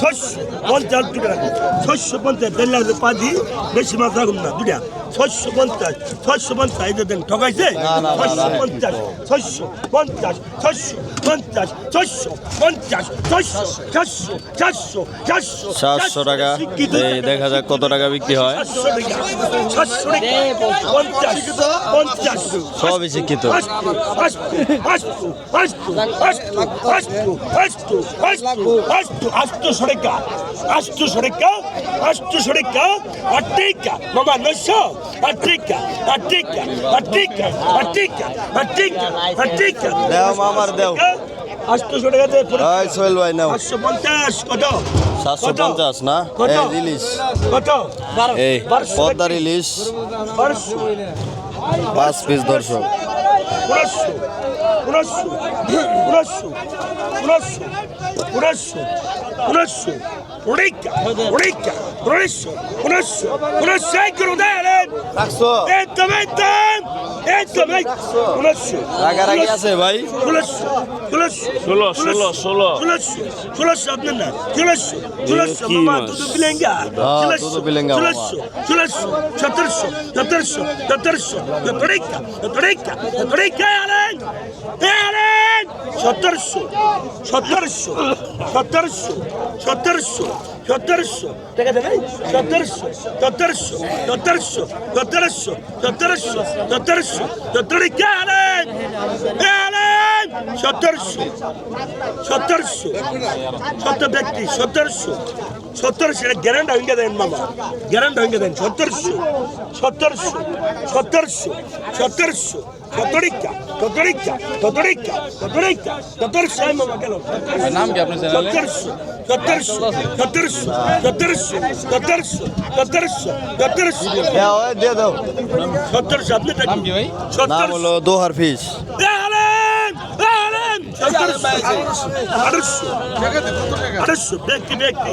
ছয়শো পঞ্চাশ দুটা রাখুন ছয়শো পঞ্চাশ দেড় লাখ পাঁচি বেশি মাছ রাখুন না দুটা। ছয়শো পঞ্চাশ ছয়শো পঞ্চাশ এই দেন ঠকাইছে ছয়শো পঞ্চাশ ছয়শো পঞ্চাশ ছয়শো পঞ্চাশ ছয়শো পঞ্চাশ ছয়শো চারশো চারশো চারশো সাতশো টাকা দেখা যাক কত টাকা বিক্রি হয় সাতশো পঞ্চাশ পঞ্চাশ সবই শিক্ষিত আষ্টশো টাকা আষ্টশো টাকা আষ্টশো টাকা আট টাকা বাবা নয়শো দেও মামার দেও আটশো টাকা দেয় সোহেল ভাই নাও। আটশো পঞ্চাশ কত? সাতশো পঞ্চাশ না? ইলিশ কত? এই পদ্মার ইলিশ পাঁচ পিস দর্শক। উনশো উনশো উনশো উনশো উনশো উনশো উড়িকা উড়িকা উনিশশো উনিশশো উনিশশো এক করে দেন একদম একদম একদম উনিশশো রাগারাগি আছে ভাই ষোলোশো ষোলোশো ষোলো, ষোলো, ষোলো। ষোলোশো ষোলোশো আপনার না ষোলোশো ষোলোশো মামা মাছ? বিলেঙ্গা। ষোলোশো ষোলোশো সতেরোশো সতেরোশো সতেরোশো সতেরিকা সতেরিকা সতেরিকা আলেন আলেন সতেরোশো সতেরোশো সতেরোশো সতেরোশো সতেরোশো টাকা দেবেন সতেরোশো সতেরোশো সতেরোশো সতেরোশো সতেরোশো সতেরোশো সতেরিকা আলেন আলেন সতেরোশো সতেরোশো সত্তর ব্যক্তি সতেরোশো সতেরোশো এটা গ্যারান্ট হয়ে দেন মামা গ্যারান্ট হয়ে দেন সতেরোশো সতেরোশো সতেরোশো সতেরোশো সতরিকা সতরিকা সতরিকা সতরিকা সতেরোশো মামা গেল সতেরোশো সতেরোশো সতেরোশো সতেরোশো সতেরোশো আপনি দোহার আলেন আড়াইশো আড়াইশো ব্যক্তি ব্যক্তি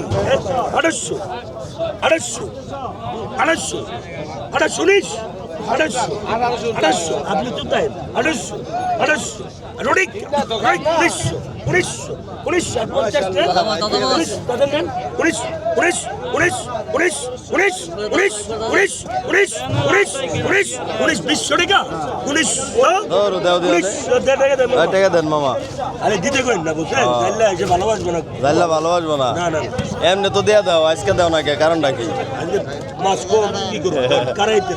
আড়াইশো আড়াইশো আড়াইশো আড়াইশো উনিশ আড়াইশো আড়াইশো আপনি তো তাই আড়াইশো আড়াইশো রোডিক উনিশশো উনিশশো উনিশশো পঞ্চাশ উনিশ তাদের নেন উনিশ উনিশ উনিশ উনিশ উনিশ উনিশ উনিশ উনিশ উনিশ উনিশ উনিশ বিশশো টাকা উনিশশো ধরো, দাও, দাও, দাও। উনিশশো টাকা দেন এই টাকা দেন মামা আরে দিতে করেন না বুঝলেন তাহলে এসে ভালোবাসবো না জানলে ভালোবাসবো না না না এমনি তো দিয়ে দাও আজকে দাও না কে কারণটা কি মাছ কম কি করব কারাইতে